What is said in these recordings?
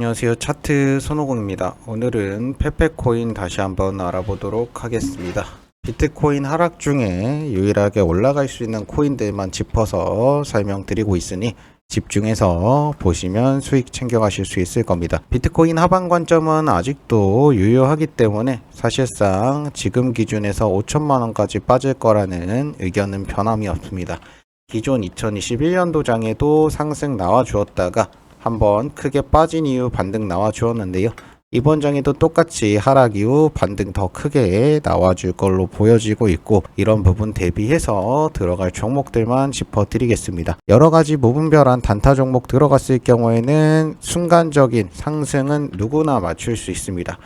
안녕하세요. 차트 손오공입니다. 오늘은 페페코인 다시 한번 알아보도록 하겠습니다. 비트코인 하락 중에 유일하게 올라갈 수 있는 코인들만 짚어서 설명드리고 있으니 집중해서 보시면 수익 챙겨가실 수 있을 겁니다. 비트코인 하방 관점은 아직도 유효하기 때문에 사실상 지금 기준에서 5천만 원까지 빠질 거라는 의견은 변함이 없습니다. 기존 2021년도 장에도 상승 나와 주었다가 한번 크게 빠진 이후 반등 나와 주었는데요. 이번 장에도 똑같이 하락 이후 반등 더 크게 나와줄 걸로 보여지고 있고 이런 부분 대비해서 들어갈 종목들만 짚어드리겠습니다. 여러 가지 무분별한 단타 종목 들어갔을 경우에는 순간적인 상승은 누구나 맞출 수 있습니다.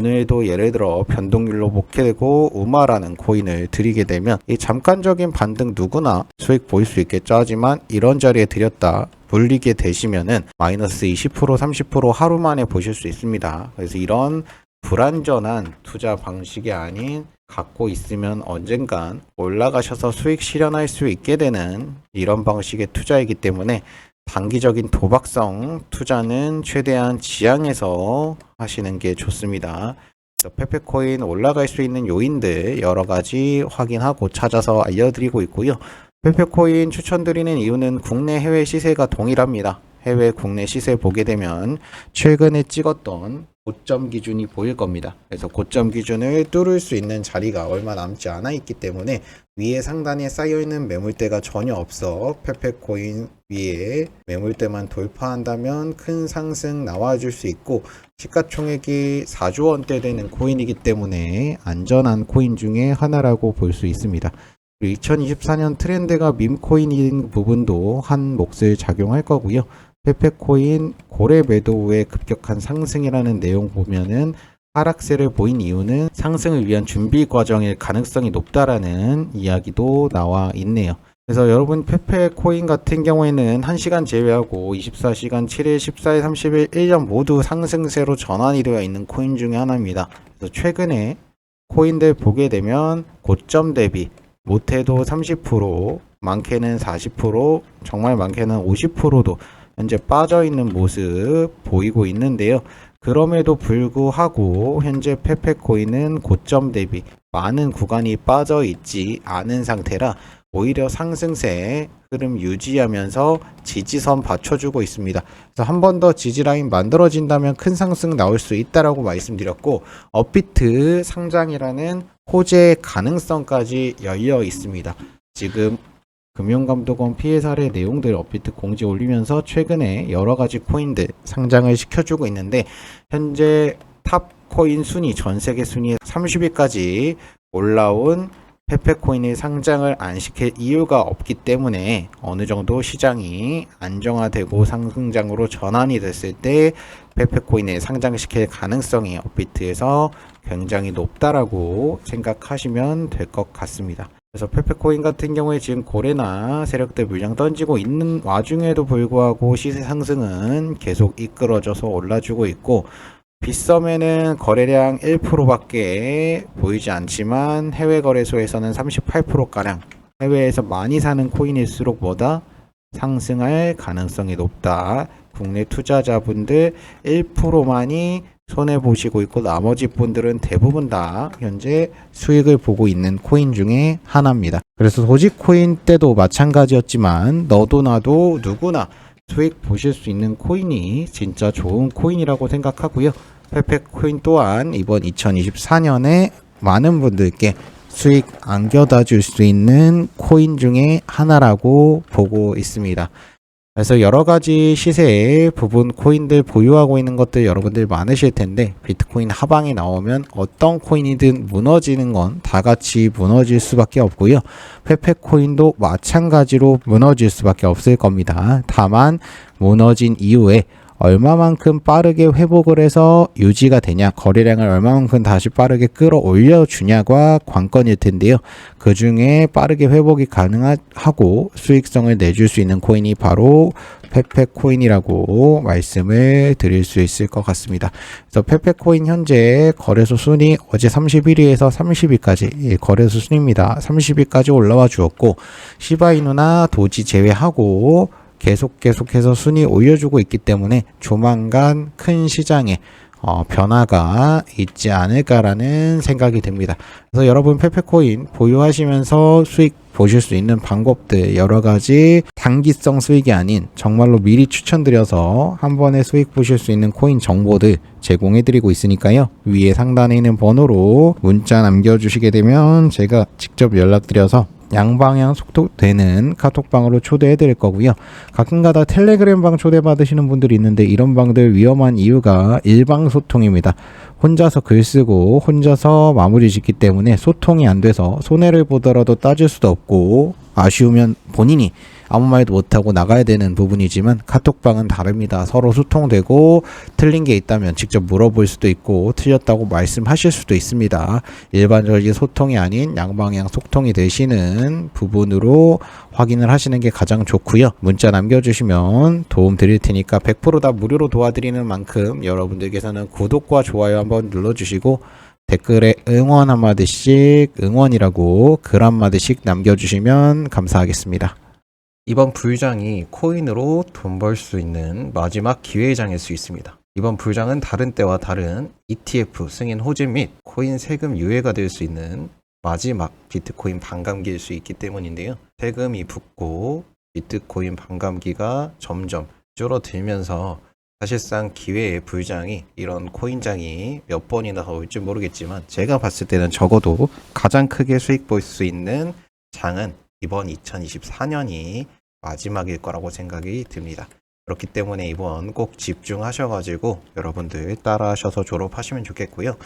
오늘도 예를 들어 변동률로 복해되고 우마라는 코인을 드리게 되면 이 잠깐적인 반등 누구나 수익 보일 수 있겠죠. 하지만 이런 자리에 드렸다 물리게 되시면은 마이너스 20% 30% 하루 만에 보실 수 있습니다. 그래서 이런 불안전한 투자 방식이 아닌 갖고 있으면 언젠간 올라가셔서 수익 실현할 수 있게 되는 이런 방식의 투자이기 때문에 단기적인 도박성 투자는 최대한 지양해서 하시는 게 좋습니다. 페페코인 올라갈 수 있는 요인들 여러 가지 확인하고 찾아서 알려드리고 있고요. 페페코인 추천드리는 이유는 국내 해외 시세가 동일합니다. 해외 국내 시세 보게 되면 최근에 찍었던 고점 기준이 보일 겁니다. 그래서 고점 기준을 뚫을 수 있는 자리가 얼마 남지 않아 있기 때문에 위에 상단에 쌓여 있는 매물대가 전혀 없어 페페코인 위에 매물대만 돌파한다면 큰 상승 나와줄 수 있고 시가총액이 4조 원대 되는 코인이기 때문에 안전한 코인 중에 하나라고 볼 수 있습니다. 2024년 트렌드가 밈코인인 부분도 한 몫을 작용할 거고요. 페페코인 고래 매도 후에 급격한 상승이라는 내용 보면은 하락세를 보인 이유는 상승을 위한 준비 과정일 가능성이 높다라는 이야기도 나와 있네요. 그래서 여러분 페페 코인 같은 경우에는 1시간 제외하고 24시간 7일, 14일, 30일, 1년 모두 상승세로 전환이 되어 있는 코인 중에 하나입니다. 그래서 최근에 코인들 보게 되면 고점 대비 못해도 30%, 많게는 40%, 정말 많게는 50%도 현재 빠져 있는 모습 보이고 있는데요. 그럼에도 불구하고 현재 페페코인은 고점 대비 많은 구간이 빠져 있지 않은 상태라 오히려 상승세 흐름 유지하면서 지지선 받쳐주고 있습니다. 그래서 한 번 더 지지라인 만들어진다면 큰 상승 나올 수 있다라고 말씀드렸고 업비트 상장이라는 호재 가능성까지 열려 있습니다. 지금 금융감독원 피해 사례 내용들 업비트 공지 올리면서 최근에 여러 가지 코인들 상장을 시켜주고 있는데 현재 탑 코인 순위 전 세계 순위 30위까지 올라온 페페코인의 상장을 안 시킬 이유가 없기 때문에 어느 정도 시장이 안정화되고 상승장으로 전환이 됐을 때 페페코인을 상장시킬 가능성이 업비트에서 굉장히 높다라고 생각하시면 될 것 같습니다. 그래서 페페코인 같은 경우에 지금 고래나 세력들 물량 던지고 있는 와중에도 불구하고 시세 상승은 계속 이끌어져서 올라주고 있고 빗썸에는 거래량 1%밖에 보이지 않지만 해외 거래소에서는 38%가량 해외에서 많이 사는 코인일수록 뭐다 상승할 가능성이 높다. 국내 투자자분들 1%만이 손해 보시고 있고 나머지 분들은 대부분 다 현재 수익을 보고 있는 코인 중에 하나입니다. 그래서 소직 코인 때도 마찬가지였지만 너도 나도 누구나 수익 보실 수 있는 코인이 진짜 좋은 코인이라고 생각하고요. 페페 코인 또한 이번 2024년에 많은 분들께 수익 안겨다 줄 수 있는 코인 중에 하나라고 보고 있습니다. 그래서 여러 가지 시세의 부분 코인들 보유하고 있는 것들 여러분들 많으실 텐데 비트코인 하방이 나오면 어떤 코인이든 무너지는 건 다 같이 무너질 수밖에 없고요. 페페 코인도 마찬가지로 무너질 수밖에 없을 겁니다. 다만 무너진 이후에 얼마만큼 빠르게 회복을 해서 유지가 되냐, 거래량을 얼마만큼 다시 빠르게 끌어올려 주냐가 관건일 텐데요. 그 중에 빠르게 회복이 가능하고 수익성을 내줄 수 있는 코인이 바로 페페 코인이라고 말씀을 드릴 수 있을 것 같습니다. 그래서 페페 코인 현재 거래소 순위 어제 31위에서 30위까지 거래소 순위입니다. 30위까지 올라와 주었고 시바이누나 도지 제외하고 계속 계속해서 순위 올려주고 있기 때문에 조만간 큰 시장에 어, 변화가 있지 않을까라는 생각이 듭니다. 그래서 여러분 페페코인 보유하시면서 수익 보실 수 있는 방법들 여러 가지 단기성 수익이 아닌 정말로 미리 추천드려서 한 번에 수익 보실 수 있는 코인 정보들 제공해드리고 있으니까요. 위에 상단에 있는 번호로 문자 남겨주시게 되면 제가 직접 연락드려서 양방향 속도되는 카톡방으로 초대해 드릴 거고요. 가끔가다 텔레그램 방 초대 받으시는 분들이 있는데 이런 방들 위험한 이유가 일방 소통입니다. 혼자서 글 쓰고 혼자서 마무리 짓기 때문에 소통이 안 돼서 손해를 보더라도 따질 수도 없고 아쉬우면 본인이 아무 말도 못하고 나가야 되는 부분이지만 카톡방은 다릅니다. 서로 소통되고 틀린 게 있다면 직접 물어볼 수도 있고 틀렸다고 말씀하실 수도 있습니다. 일반적인 소통이 아닌 양방향 소통이 되시는 부분으로 확인을 하시는 게 가장 좋고요. 문자 남겨주시면 도움 드릴 테니까 100%다 무료로 도와드리는 만큼 여러분들께서는 구독과 좋아요 한번 눌러주시고 댓글에 응원 한마디씩 응원이라고 글 한마디씩 남겨주시면 감사하겠습니다. 이번 불장이 코인으로 돈 벌 수 있는 마지막 기회장일 수 있습니다. 이번 불장은 다른 때와 다른 ETF 승인 호재 및 코인 세금 유예가 될 수 있는 마지막 비트코인 반감기일 수 있기 때문인데요. 세금이 붙고 비트코인 반감기가 점점 줄어들면서 사실상 기회의 불장이 이런 코인장이 몇 번이나 더 올지 모르겠지만 제가 봤을 때는 적어도 가장 크게 수익 볼 수 있는 장은 이번 2024년이 마지막일 거라고 생각이 듭니다. 그렇기 때문에 이번 꼭 집중하셔가지고 여러분들 따라하셔서 졸업하시면 좋겠고요.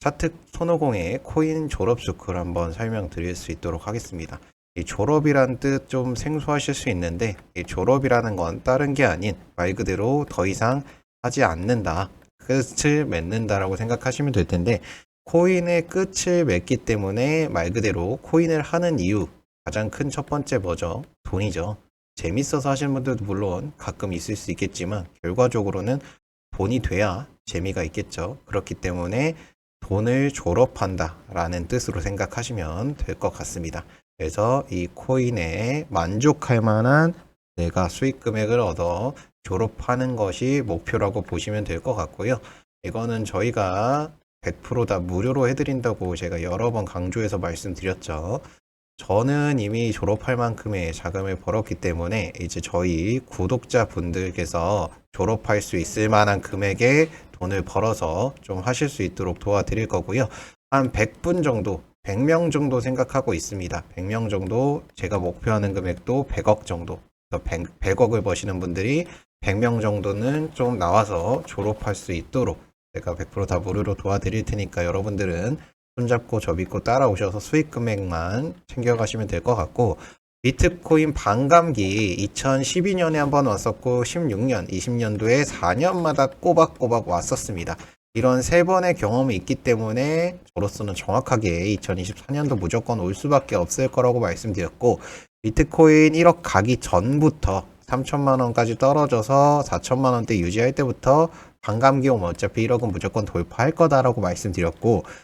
차트 손오공의 코인 졸업 스쿨 한번 설명드릴 수 있도록 하겠습니다. 이 졸업이란 뜻 좀 생소하실 수 있는데 이 졸업이라는 건 다른 게 아닌 말 그대로 더 이상 하지 않는다. 끝을 맺는다라고 생각하시면 될 텐데 코인의 끝을 맺기 때문에 말 그대로 코인을 하는 이유 가장 큰 첫 번째 뭐죠? 돈이죠. 재밌어서 하시는 분들도 물론 가끔 있을 수 있겠지만 결과적으로는 돈이 돼야 재미가 있겠죠. 그렇기 때문에 돈을 졸업한다 라는 뜻으로 생각하시면 될 것 같습니다. 그래서 이 코인에 만족할 만한 내가 수익 금액을 얻어 졸업하는 것이 목표라고 보시면 될 것 같고요. 이거는 저희가 100%다 무료로 해드린다고 제가 여러 번 강조해서 말씀드렸죠. 저는 이미 졸업할 만큼의 자금을 벌었기 때문에 이제 저희 구독자 분들께서 졸업할 수 있을 만한 금액의 돈을 벌어서 좀 하실 수 있도록 도와드릴 거고요. 한 100분 정도, 100명 정도 생각하고 있습니다. 100명 정도 제가 목표하는 금액도 100억 정도. 100, 100억을 버시는 분들이 100명 정도는 좀 나와서 졸업할 수 있도록 제가 100%다 무료로 도와드릴 테니까 여러분들은 손잡고 저 믿고 따라오셔서 수익 금액만 챙겨가시면 될 것 같고 비트코인 반감기 2012년에 한번 왔었고 16년, 20년도에 4년마다 꼬박꼬박 왔었습니다. 이런 세 번의 경험이 있기 때문에 저로서는 정확하게 2024년도 무조건 올 수밖에 없을 거라고 말씀드렸고 비트코인 1억 가기 전부터 3천만 원까지 떨어져서 4천만 원대 유지할 때부터 반감기 오면 어차피 1억은 무조건 돌파할 거다라고 말씀드렸고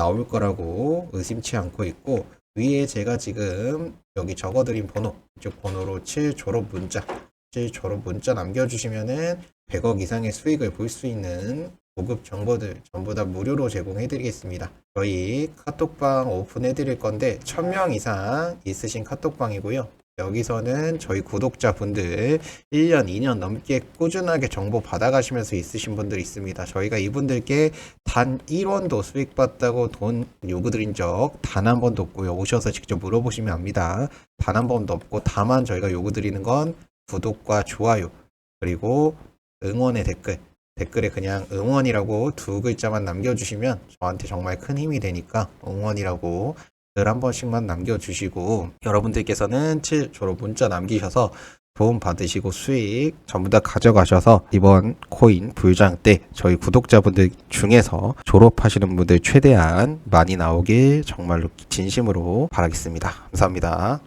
나올 거라고 의심치 않고 있고 위에 제가 지금 여기 적어드린 번호 이쪽 번호로 7 졸업 문자 7 졸업 문자 남겨주시면은 100억 이상의 수익을 볼 수 있는 고급 정보들 전부 다 무료로 제공해 드리겠습니다. 저희 카톡방 오픈해 드릴 건데 1000명 이상 있으신 카톡방이고요. 여기서는 저희 구독자분들 1년, 2년 넘게 꾸준하게 정보 받아가시면서 있으신 분들 있습니다. 저희가 이분들께 단 1원도 수익 봤다고 돈 요구드린 적 단 한 번도 없고요. 오셔서 직접 물어보시면 압니다. 단 한 번도 없고 다만 저희가 요구드리는 건 구독과 좋아요 그리고 응원의 댓글 댓글에 그냥 응원이라고 두 글자만 남겨주시면 저한테 정말 큰 힘이 되니까 응원이라고 글한 번씩만 남겨주시고 여러분들께서는 7 졸업 문자 남기셔서 도움 받으시고 수익 전부 다 가져가셔서 이번 코인 불장 때 저희 구독자분들 중에서 졸업하시는 분들 최대한 많이 나오길 정말로 진심으로 바라겠습니다. 감사합니다.